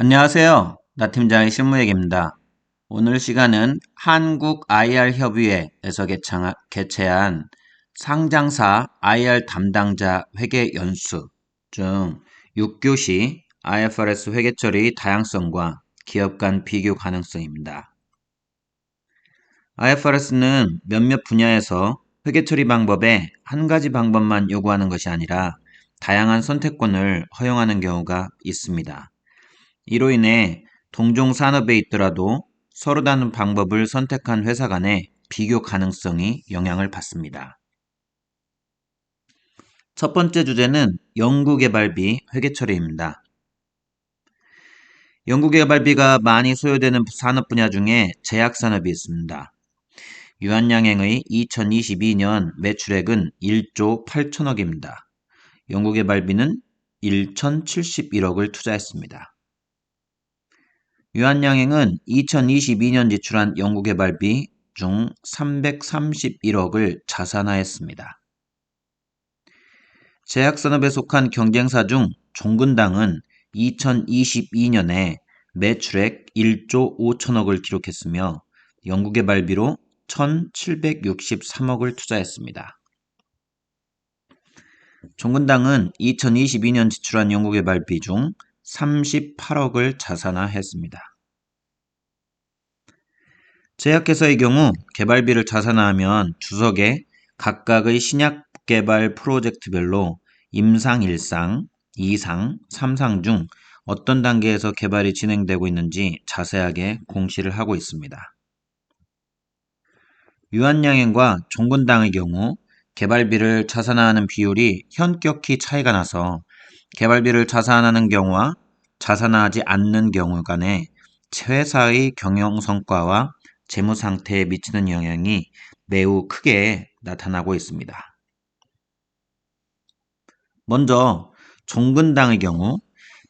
안녕하세요. 나 팀장의 실무얘기입니다. 오늘 시간은 한국 IR협의회에서 개창- 개최한 상장사 IR 담당자 회계 연수 중 6교시 IFRS 회계 처리 다양성과 기업 간 비교 가능성입니다. IFRS는 몇몇 분야에서 회계 처리 방법에 한 가지 방법만 요구하는 것이 아니라 다양한 선택권을 허용하는 경우가 있습니다. 이로 인해 동종 산업에 있더라도 서로 다른 방법을 선택한 회사 간의 비교 가능성이 영향을 받습니다. 첫 번째 주제는 연구개발비 회계처리입니다. 연구개발비가 많이 소요되는 산업 분야 중에 제약산업이 있습니다. 유한양행의 2022년 매출액은 1조 8천억입니다. 연구개발비는 1,071억을 투자했습니다. 유한양행은 2022년 지출한 연구개발비 중 331억을 자산화했습니다. 제약산업에 속한 경쟁사 중 종근당은 2022년에 매출액 1조 5천억을 기록했으며 연구개발비로 1,763억을 투자했습니다. 종근당은 2022년 지출한 연구개발비 중 38억을 자산화했습니다. 제약회사의 경우 개발비를 자산화하면 주석에 각각의 신약 개발 프로젝트별로 임상 1상, 2상, 3상 중 어떤 단계에서 개발이 진행되고 있는지 자세하게 공시를 하고 있습니다. 유한양행과 종근당의 경우 개발비를 자산화하는 비율이 현격히 차이가 나서 개발비를 자산하는 경우와 자산하지 않는 경우 간에 회사의 경영 성과와 재무 상태에 미치는 영향이 매우 크게 나타나고 있습니다. 먼저 종근당의 경우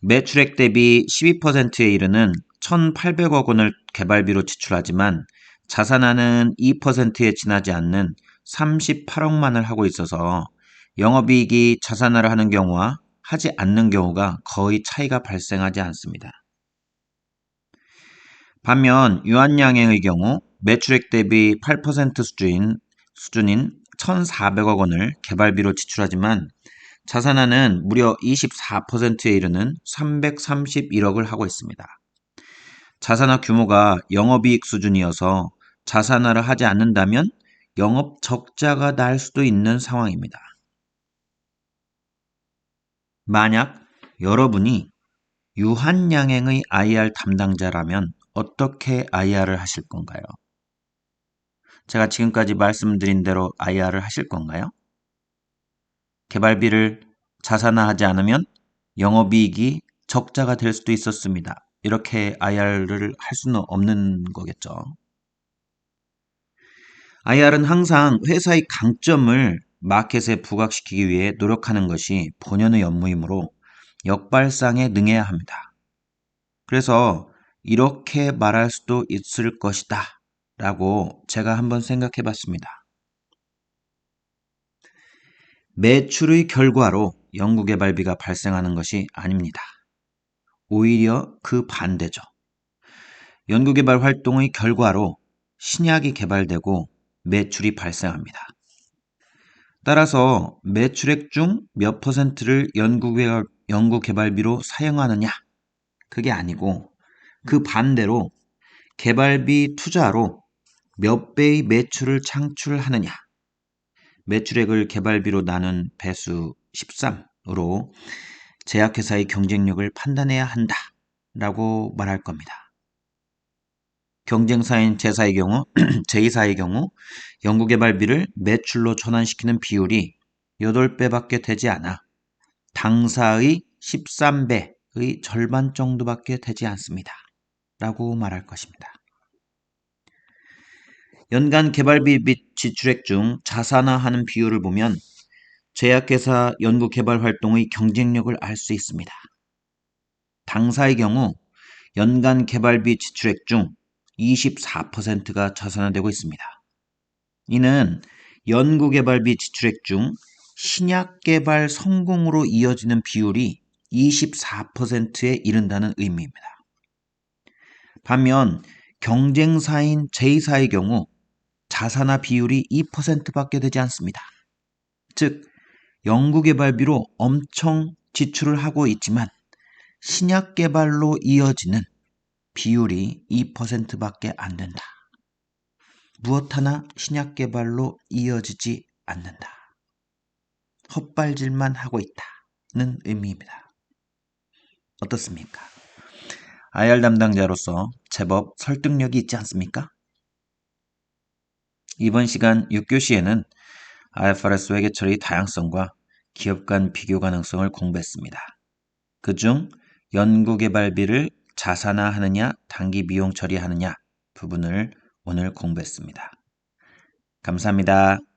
매출액 대비 12%에 이르는 1,800억 원을 개발비로 지출하지만 자산하는 2%에 지나지 않는 38억만을 하고 있어서 영업이익이 자산화를 하는 경우와 하지 않는 경우가 거의 차이가 발생하지 않습니다. 반면 유한양행의 경우 매출액 대비 8% 수준인, 수준인 1,400억 원을 개발비로 지출하지만 자산화는 무려 24%에 이르는 331억을 하고 있습니다. 자산화 규모가 영업이익 수준이어서 자산화를 하지 않는다면 영업 적자가 날 수도 있는 상황입니다. 만약 여러분이 유한양행의 IR 담당자라면 어떻게 IR을 하실 건가요? 제가 지금까지 말씀드린 대로 IR을 하실 건가요? 개발비를 자산화하지 않으면 영업이익이 적자가 될 수도 있었습니다. 이렇게 IR을 할 수는 없는 거겠죠. IR은 항상 회사의 강점을 마켓에 부각시키기 위해 노력하는 것이 본연의 업무이므로 역발상에 능해야 합니다. 그래서 이렇게 말할 수도 있을 것이다 라고 제가 한번 생각해 봤습니다. 매출의 결과로 연구개발비가 발생하는 것이 아닙니다. 오히려 그 반대죠. 연구개발 활동의 결과로 신약이 개발되고 매출이 발생합니다. 따라서 매출액 중 몇 퍼센트를 연구개발, 연구개발비로 사용하느냐? 그게 아니고 그 반대로 개발비 투자로 몇 배의 매출을 창출하느냐? 매출액을 개발비로 나눈 배수 13으로 제약회사의 경쟁력을 판단해야 한다. 라고 말할 겁니다. 경쟁사인 제사의 경우, 제2사의 경우 연구개발비를 매출로 전환시키는 비율이 8배밖에 되지 않아 당사의 13배의 절반 정도밖에 되지 않습니다. 라고 말할 것입니다. 연간 개발비 및 지출액 중 자산화하는 비율을 보면 제약회사 연구개발 활동의 경쟁력을 알 수 있습니다. 당사의 경우 연간 개발비 지출액 중 24%가 자산화되고 있습니다. 이는 연구개발비 지출액 중 신약 개발 성공으로 이어지는 비율이 24%에 이른다는 의미입니다. 반면 경쟁사인 J사의 경우 자산화 비율이 2%밖에 되지 않습니다. 즉, 연구개발비로 엄청 지출을 하고 있지만 신약 개발로 이어지는 비율이 2%밖에 안 된다. 무엇 하나 신약 개발로 이어지지 않는다. 헛발질만 하고 있다는 의미입니다. 어떻습니까? IR 담당자로서 제법 설득력이 있지 않습니까? 이번 시간 6교시에는 IFRS 회계 처리 다양성과 기업 간 비교 가능성을 공부했습니다. 그중 연구개발비를 자산화하느냐, 단기 미용 처리하느냐 부분을 오늘 공부했습니다. 감사합니다.